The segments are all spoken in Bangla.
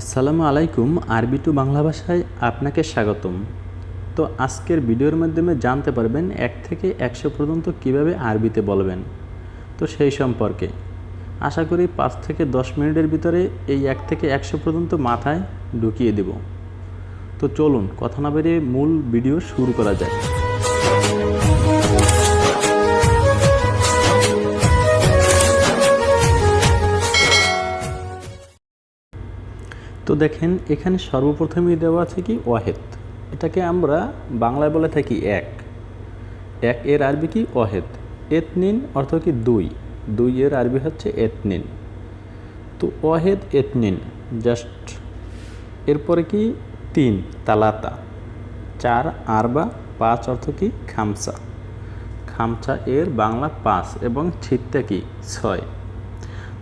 আসসালামু আলাইকুম, আরবি টু বাংলা ভাষায় আপনাকে স্বাগতম। তো আজকের ভিডিওর মাধ্যমে জানতে পারবেন এক থেকে একশো পর্যন্ত কীভাবে আরবিতে বলবেন। তো সেই সম্পর্কে। আশা করি পাঁচ থেকে দশ মিনিটের ভিতরে এই এক থেকে একশো পর্যন্ত মাথায় ঢুকিয়ে দেব। তো চলুন, কথা না বেরিয়ে মূল ভিডিও শুরু করা যায় তো দেখেন, এখানে সর্বপ্রথমেই দেওয়া আছে কি? ওয়াহেদ। এটাকে আমরা বাংলায় বলে থাকি এক। এক এর আরবি কি? ওয়াহেদ। এতনিন অর্থ কি? দুই। দুই এর আরবি হচ্ছে এতনিন। তো ওয়াহেদ, এতনিন, জাস্ট এরপরে কি? তিন, তালাতা। চার আর বা পাঁচ অর্থ কি? খামসা। খামসা এর বাংলা পাঁচ এবং ছিটটা কি? ছয়।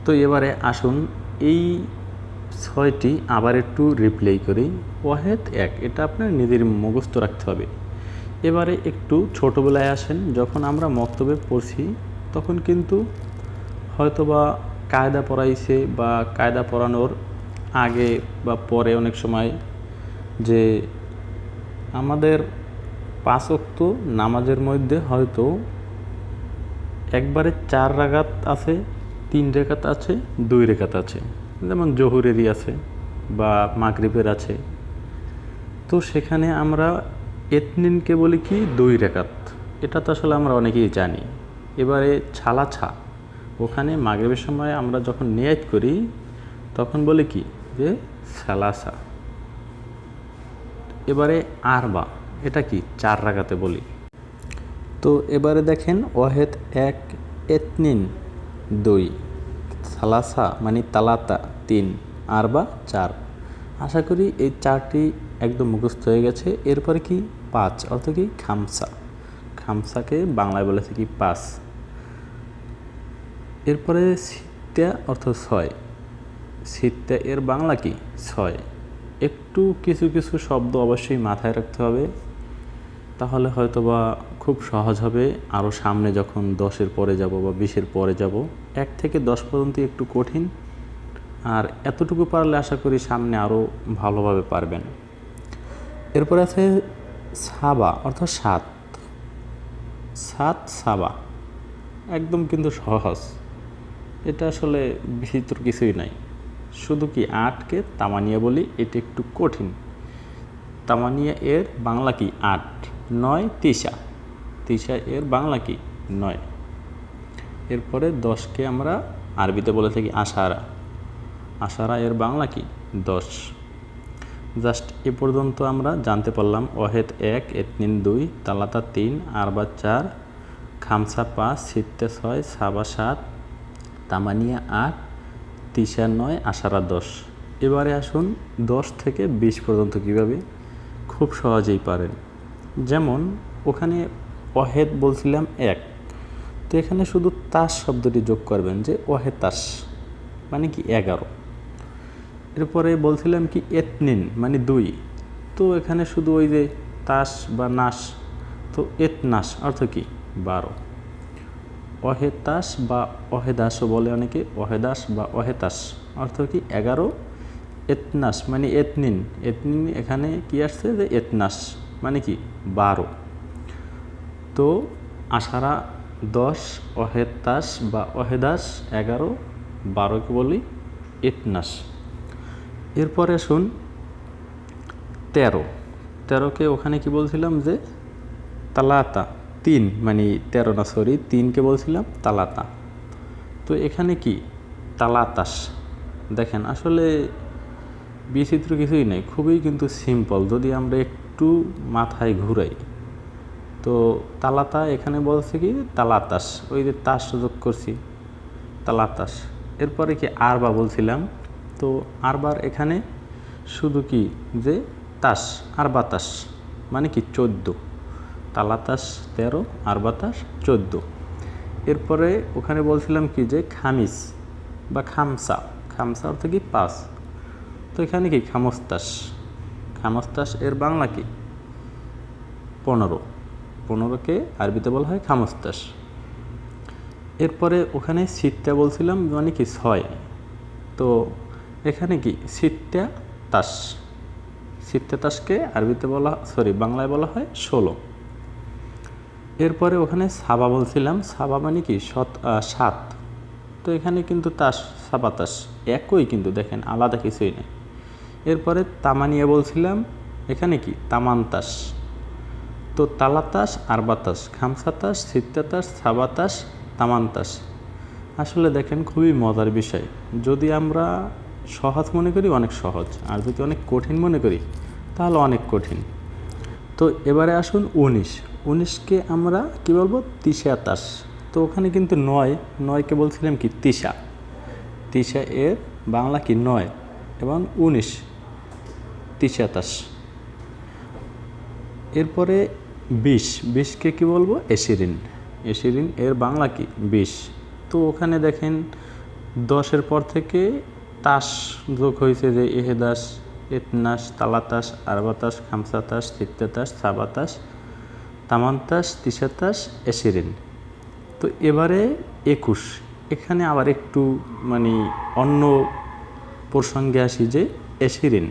তো এবারে আসুন, এই ছয়টি, আবার একটু রিপ্লাই করি। ওয়াহেদ এক, এটা আপনার নিজের মুখস্থ রাখতে হবে। এবারে একটু ছোটোবেলায় আসেন, যখন আমরা মক্তবে পড়ছি, তখন কিন্তু হয়তোবা কায়দা পড়াইছে বা কায়দা পড়ানোর আগে বা পরে অনেক সময় যে আমাদের পাঁচক্ত নামাজের মধ্যে হয়তো একবারে চার রাগাত আছে, তিন রেখাত আছে, দুই রেখাত আছে। যেমন জহুরেরই আছে বা মাগরিবের আছে, তো সেখানে আমরা এতনিনকে বলি কি দুই রেখাত। এটা তো আসলে আমরা অনেকেই জানি। এবারে ছালাছা, ওখানে মাগরিবের সময় আমরা যখন নিয়াজ করি, তখন বলি কি যে সালাসা। এবারে আরবা, এটা কি চার রাগাতে বলি? তো এবারে দেখেন ওয়াহেদ এক, এতনিন দুই। সালাসা মানে তালাতা, তিন আর বা চার। আশা করি এই চারটি একদম মুখস্থ হয়ে গেছে। এরপরে কি? পাঁচ, অর্থ কি? খামসা। খামসাকে বাংলায় বলেছে কি? পাঁচ। এরপরে সিত্তা, অর্থ ছয়। সিত্তা এর বাংলা কি? ছয়। একটু কিছু কিছু শব্দ অবশ্যই মাথায় রাখতে হবে। তাহলে হয়তোবা খুব সহজ হবে। আরও সামনে যখন দশের পরে যাব বা বিশের পরে যাব, এক থেকে দশ পর্যন্ত একটু কঠিন। আর এতটুকু পারলে আশা করি সামনে আরও ভালোভাবে পারবেন। এরপর আছে সাবা, অর্থাৎ সাত। সাত সাবা। একদম কিন্তু সহজ। এটা আসলে বিচিত্র কিছুই নাই। শুধু কি আটকে তামানিয়া বলি, এটা একটু কঠিন। তামানিয়া এর বাংলা কি আট? নয় তিসা তিসা এর বাংলা কি? নয়। এরপরে দশকে আমরা আরবিতে বলে থাকি আশারা। আশারা এর বাংলা কি? দশ। জাস্ট এ পর্যন্ত আমরা জানতে পারলাম ওহেদ এক, এতনিন দুই, তালাতা তিন, আরবা চার, খামসা পাঁচ, সিত্তে ছয়, সাবা সাত, তামানিয়া আট তিসা নয়, আশারা দশ। এবারে আসুন দশ থেকে বিশ পর্যন্ত কীভাবে? খুব সহজেই পারেন। যেমন ওখানে ওয়াহেদ বলছিলাম এক। তো এখানে শুধু তাস শব্দটি যোগ করবেন যে ওয়াহে তাস মানে কি এগারো। এরপরে বলছিলাম কি এতনিন মানে দুই। তো এখানে শুধু ওই যে তাস বা নাস, তো এত নাস অর্থ কি? বারো। অহেতাস বা অহেদাসও বলে অনেকে অহেদাস বা অহেতাস অর্থ কি এগারো? এতনাস মানে এতনিন। এতনিন এখানে কি আসছে? যে এতনাস মানে কি বারো। তো আষাঢ়া দশ অহেতাস বা অহেদাস এগারো বারোকে বলি? এতনাস এরপরে শুন তেরো। তেরোকে ওখানে কি বলছিলাম যে? তালাতা, তিন মানে তেরো না সরি তিনকে বলছিলাম তালাতা। তো এখানে কি? তালাতাস দেখেন, আসলে বিচিত্র কিছুই নেই, খুবই কিন্তু সিম্পল যদি আমরা একটু মাথায় ঘুরাই তো তালাতা এখানে বলছে কি? তালাতাস। ওই যে তাস যোগ করছি, তালাতাস। এরপরে কি আরবা বলছিলাম? তো আরবার এখানে শুধু কি? যে তাস আর বাতাস মানে কি? চোদ্দ। তালাতাস তেরো আর বাতাস চোদ্দ। এরপরে ওখানে বলছিলাম কি? যে খামিস বা খামসা। খামসা অর্থ কি? পাঁচ তো এখানে কি? খামস্তাস। খামস্তাস এর বাংলা কি? পনেরো। পনেরোকে আরবিতে বলা হয় খামস্তাস এরপরে ওখানে সিটটা বলছিলাম মানে কি ছয়। তো এখানে কি? সিত্তা তাস। সিত্তা তাসকে আরবিতে বলা, সরি, বাংলায় বলা হয় ষোলো। এরপরে ওখানে সাবা বলছিলাম। সাবা মানে কি? সত সাত। তো এখানে কিন্তু তাস, সাবা তাস। একই কিন্তু, দেখেন, আলাদা কিছুই নেই। এরপরে তামানিয়া বলছিলাম। এখানে কি? তামান তাস তো তালাতাস আর বাতাস খামসাতাস, সিত্তাতাস, সাবাতাস, তামান্তাস। আসলে দেখেন খুবই মজার বিষয়। যদি আমরা সহজ মনে করি, অনেক সহজ। আর যদি অনেক কঠিন মনে করি, তাহলে অনেক কঠিন। তো এবারে আসুন উনিশ। উনিশকে আমরা কি বলব? তিসাতাস তো ওখানে কিন্তু নয়। নয়কে বলছিলাম কি? তিসা তিসা এর বাংলা কি? নয়। এবং উনিশ। তিসাতাস এরপরে বিশ বিষকে কি বলব? এশিরিন এশিরিন এর বাংলা কি? বিষ। তো ওখানে দেখেন, দশের পর থেকে তাস যোগ হয়েছে যে এহেদাস, এতনাস, তালাতাস, আরবাতাস, খামসাতাস সিত্তাতাস সাবাতাস, তামান্তাস, তিসাতাস এশিরিন তো এবারে একুশ। এখানে আবার একটু মানে অন্য প্রসঙ্গে আসি যে এশিরিন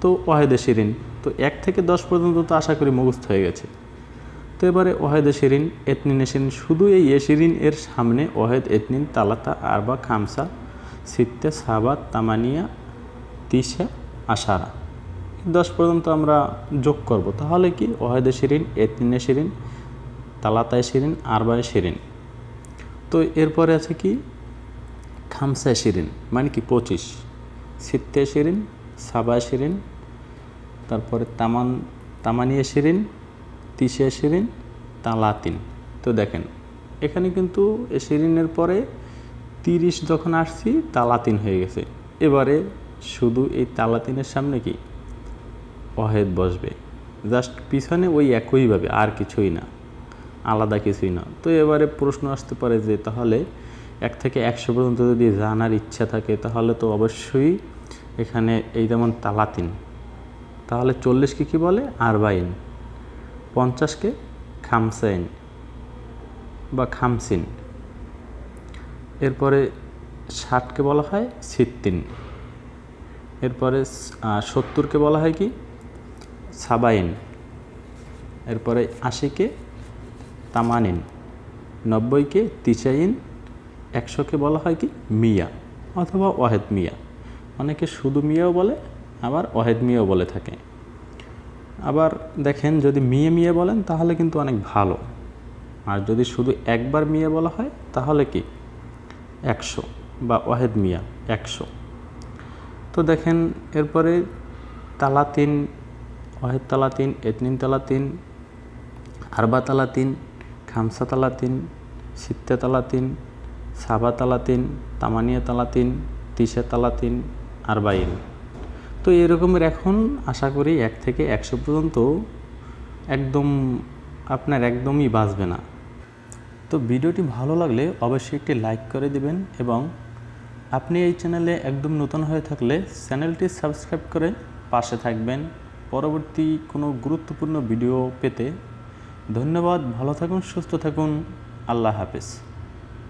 তো ওয়াহেদ এশিরিন তো এক থেকে দশ পর্যন্ত তো আশা করি মুখস্থ হয়ে গেছে। তো এবারে ওয়াহেদ এশিরিন এতনিন এশিরিন শুধু এই এশিরিন এর সামনে ওয়াহেদ, এতনিন, তালাতা, আরবা, খামসা, সিত্তে, সাবাত, তামানিয়া, তিসা, আশারা। দশ পর্যন্ত আমরা যোগ করব। তাহলে কি? ওয়াহেদ এশিরিন এতনিন এশিরিন তালাতা এশিরিন আরবা এশিরিন তো এরপরে আছে কি? খামসা শিরিন মানে কি? পঁচিশ। সিত্তে শিরিন, সাবা শিরিন, তারপরে তামান, তামানিয়া শিরিন তিসিয়া শিরিন তালাতিন তো দেখেন, এখানে কিন্তু শিরিনের পরে তিরিশ যখন আসছি তালাতিন হয়ে গেছে। এবারে শুধু এই তালাতিনের সামনে কি? অহেদ বসবে। জাস্ট পিছনে ওই একইভাবে, আর কিছুই না। আলাদা কিছুই না। তো এবারে প্রশ্ন আসতে পারে যে, তাহলে এক থেকে একশো পর্যন্ত যদি জানার ইচ্ছা থাকে, তাহলে তো অবশ্যই এখানে এই যেমন তালাতিন তাহলে চল্লিশকে কি বলে? আরবাইন। পঞ্চাশকে খামসাইন বা খামসিন। এরপরে ষাটকে বলা হয় সিত্তিন। এরপরে সত্তরকে বলা হয় কি? সাবাইন। এরপরে আশিকে তামানিন। নব্বইকে তিচাইন একশোকে বলা হয় কি? মিয়া অথবা ওয়াহেদ মিয়া। অনেকে শুধু মিয়াও বলে, আবার ওয়াহেদ মিয়াও বলে থাকে। আবার দেখেন যদি মিয়ে মিয়ে বলেন, তাহলে কিন্তু অনেক ভালো। আর যদি শুধু একবার মিয়ে বলা হয়, তাহলে কি? একশো বা ওয়াহেদ মিয়া, একশো। তো দেখেন, এরপরে তালাতিন, ওয়াহেদ তালাতিন, এতনিন তালাতিন, আরবা তালাতিন, খামসা তালাতিন, সিত্তে তালাতিন, সাবা তালাতিন, তামানিয়া তালাতিন, তিসা তালাতিন, আরবাইন। তো এরকমের এখন আশা করি এক থেকে একশো পর্যন্ত একদম আপনার একদমই বাঁচবে না। তো ভিডিওটি ভালো লাগলে অবশ্যই একটি লাইক করে দিবেন এবং আপনি এই চ্যানেলে একদম নতুন হয়ে থাকলে চ্যানেলটি সাবস্ক্রাইব করে পাশে থাকবেন। পরবর্তী কোনো গুরুত্বপূর্ণ ভিডিও পেতে ধন্যবাদ, ভালো থাকুন, সুস্থ থাকুন, আল্লাহ হাফেজ।